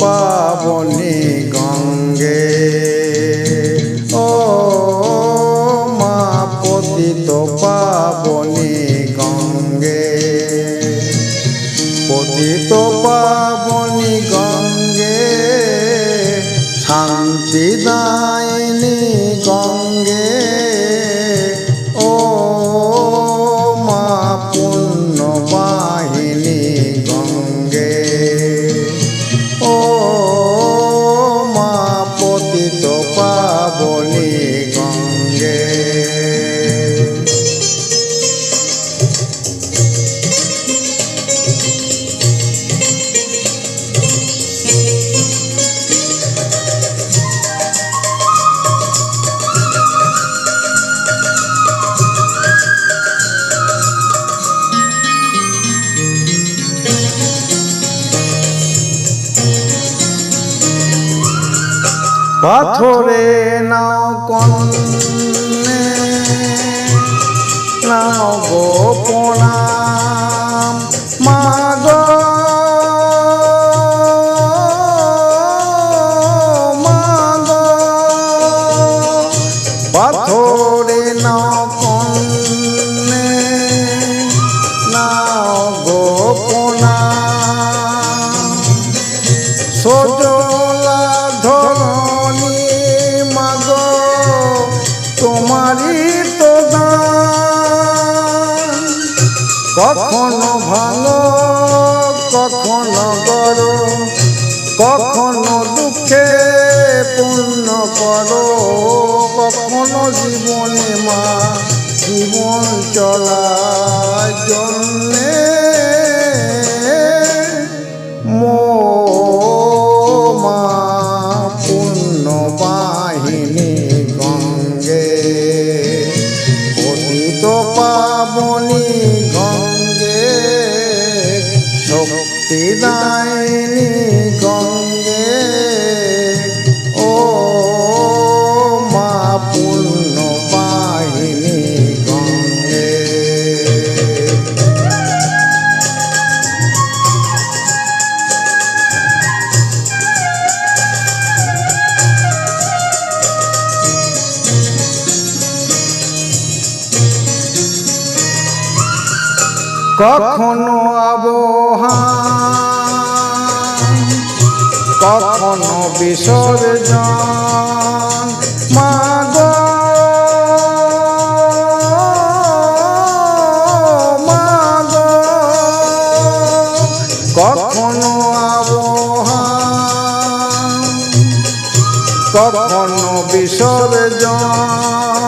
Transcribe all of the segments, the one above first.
পাবনি পাথরে নাও কন্যে নাও গো প্রণাম মাগ মাগ পাথরে নাও কন্যে নাও গো প্রণাম কখনো ভালো কখনো করো কখনো দুঃখে পূর্ণ করো কখনো জীবনে মা জীবন চলার জন্যে কখনো আবহান কখনো বিসর্জন। মাগ মাগ কখনো আবহান কখনো বিসর্জন।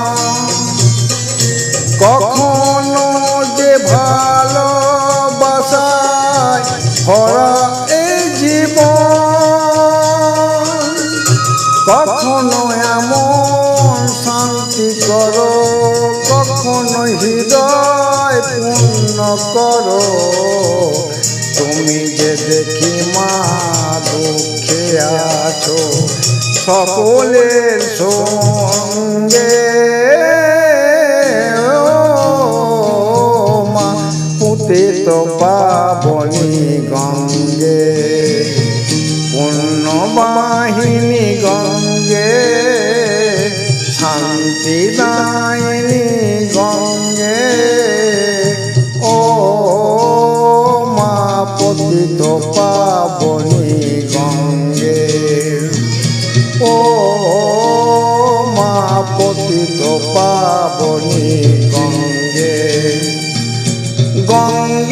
ভরা এই জীবন। কখনো এমন শান্তি করো, কখনো হৃদয় পূর্ণ করো। তুমি যে দেখি মা দুঃখে আছো, সকলের সঙ্গে। পুঁতে তো পাবনি গঙ্গে পূর্ণ বাহিনী গঙ্গে শান্তি দায়নি গঙ্গে। ও মা পতিত পাবনি গঙ্গে, ও মা পতিত পাবনি গঙ্গে। one